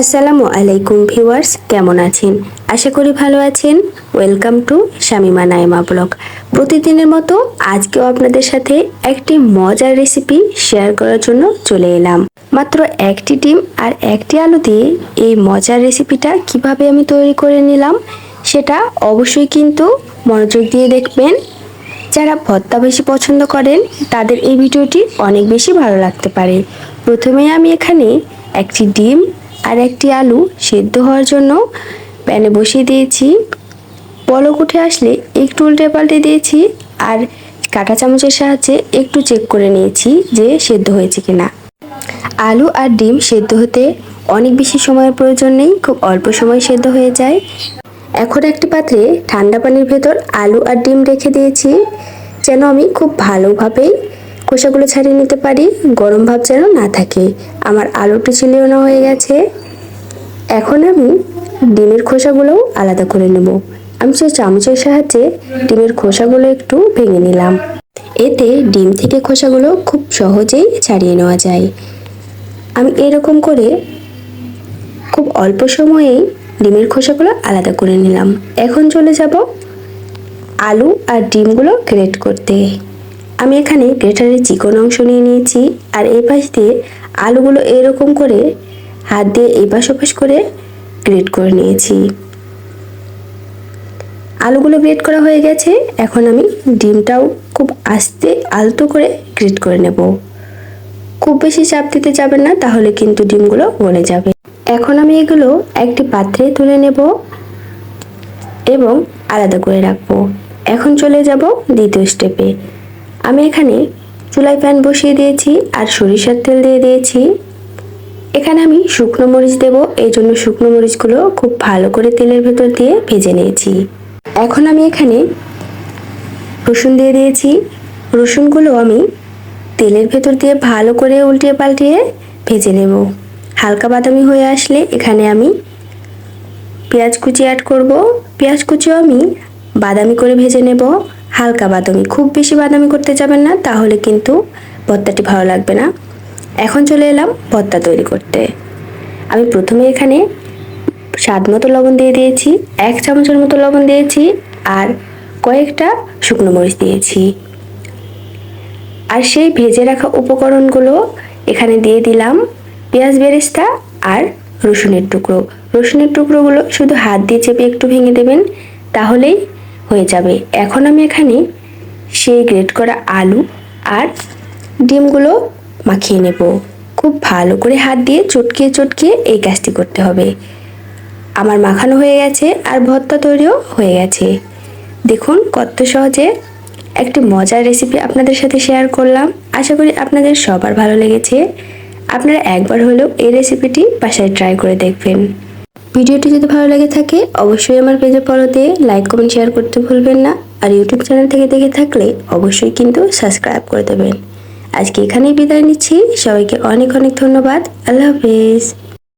আসসালামু আলাইকুম ভিউয়ার্স, কেমন আছেন? আশা করি ভালো আছেন। Welcome to Shamima Naima blog. প্রতিদিনের মতো আজকেও আপনাদের সাথে একটি মজার রেসিপি শেয়ার করার জন্য চলে এলাম। মাত্র একটি ডিম আর একটি আলু দিয়ে এই মজার রেসিপিটা কীভাবে আমি তৈরি করে নিলাম, সেটা অবশ্যই কিন্তু মনোযোগ দিয়ে দেখবেন। যারা ভর্তা বেশি পছন্দ করেন, তাদের এই ভিডিওটি অনেক বেশি ভালো লাগতে পারে। প্রথমে আমি এখানে একটি ডিম আর একটি আলু সেদ্ধ হওয়ার জন্য প্যানে বসিয়ে দিয়েছি। পলক উঠে আসলে একটু উল্টে পাল্টে দিয়েছি আর কাঁটা চামচের সাহায্যে একটু চেক করে নিয়েছি যে সেদ্ধ হয়েছে কিনা। আলু আর ডিম সেদ্ধ হতে অনেক বেশি সময়ের প্রয়োজন নেই, খুব অল্প সময় সেদ্ধ হয়ে যায়। এখন একটি পাত্রে ঠান্ডা পানির ভেতর আলু আর ডিম রেখে দিয়েছি, যেন আমি খুব ভালোভাবেই খোসাগুলো ছাড়িয়ে নিতে পারি। গরম ভাব যেন না থাকে। আমার আলুটি ছিলিয়ে না হয়ে গেছে। এখন আমি ডিমের খোসাগুলোও আলাদা করে নেব। আমি সেই চামচের সাহায্যে ডিমের খোসাগুলো একটু ভেঙে নিলাম। এতে ডিম থেকে খোসাগুলো খুব সহজেই ছাড়িয়ে নেওয়া যায়। আমি এরকম করে খুব অল্প সময়েই ডিমের খোসাগুলো আলাদা করে নিলাম। এখন চলে যাব আলু আর ডিমগুলো গ্রেট করতে। আমি এখানে গ্রেটারের চিকন অংশ নিয়ে নিয়েছি আর এই পাশ দিয়ে আলুগুলো এরকম করে হাত দিয়ে এই পাশ ওপাশ করে গ্রেট করে নিয়েছি। আলুগুলো গ্রেট করা হয়ে গেছে, এখন আমি ডিমটাও খুব আস্তে আলতো করে গ্রেট করে নেব। খুব বেশি চাপ দিতে যাবেন না, তাহলে কিন্তু ডিমগুলো গলে যাবে। এখন আমি এগুলো একটি পাত্রে তুলে নেব এবং আলাদা করে রাখব। এখন চলে যাব দ্বিতীয় স্টেপে আমি এখানে চুলায় প্যান বসিয়ে দিয়েছি আর সরিষার তেল দিয়ে দিয়েছি। এখানে আমি শুকনো মরিচ দেব। এই জন্য শুকনো মরিচগুলো খুব ভালো করে তেলের ভেতর দিয়ে ভেজে নিয়েছি। এখন আমি এখানে রসুন দিয়ে দিয়েছি। রসুনগুলো আমি তেলের ভেতর দিয়ে ভালো করে উল্টিয়ে পাল্টিয়ে ভেজে নেব। হালকা বাদামি হয়ে আসলে এখানে আমি পেঁয়াজ কুচি অ্যাড করব। পেঁয়াজ কুচিও আমি বাদামি করে ভেজে নেব। হালকা বাদামি, খুব বেশি বাদামি করতে যাবেন না, তাহলে কিন্তু ভর্তাটি ভালো লাগবে না। এখন চলে এলাম ভর্তা তৈরি করতে। আমি প্রথমে এখানে স্বাদ মতো লবণ দিয়ে দিয়েছি, এক চামচের মতো লবণ দিয়েছি আর কয়েকটা শুকনো মরিচ দিয়েছি। আর সেই ভেজে রাখা উপকরণগুলো এখানে দিয়ে দিলাম পেঁয়াজ বেরেস্তা আর রসুনের টুকরো। রসুনের টুকরোগুলো শুধু হাত দিয়ে চেপে একটু ভেঙে দেবেন, তাহলেই হয়ে যাবে। এখন আমি এখানে সেই গ্রেট করা আলু আর ডিমগুলো মাখিয়ে নেব। খুব ভালো করে হাত দিয়ে চটকিয়ে চটকিয়ে এই কাজটি করতে হবে। আমার মাখানো হয়ে গেছে আর ভর্তা তৈরিও হয়ে গেছে। দেখুন কত সহজে একটি মজার রেসিপি আপনাদের সাথে শেয়ার করলাম। আশা করি আপনাদের সবার ভালো লেগেছে। আপনারা একবার হলেও এই রেসিপিটি বাসায় ট্রাই করে দেখবেন। ভিডিওটি যদি ভালো লেগে থাকে, অবশ্যই আমার পেজে ফলো দিয়ে লাইক কমেন্ট শেয়ার করতে ভুলবেন না। আর ইউটিউব চ্যানেল থেকে দেখে থাকলে অবশ্যই কিন্তু সাবস্ক্রাইব করে দেবেন। আজকে এখানেই বিদায় নিচ্ছি। সবাইকে অনেক অনেক ধন্যবাদ। আল্লাহ হাফেজ।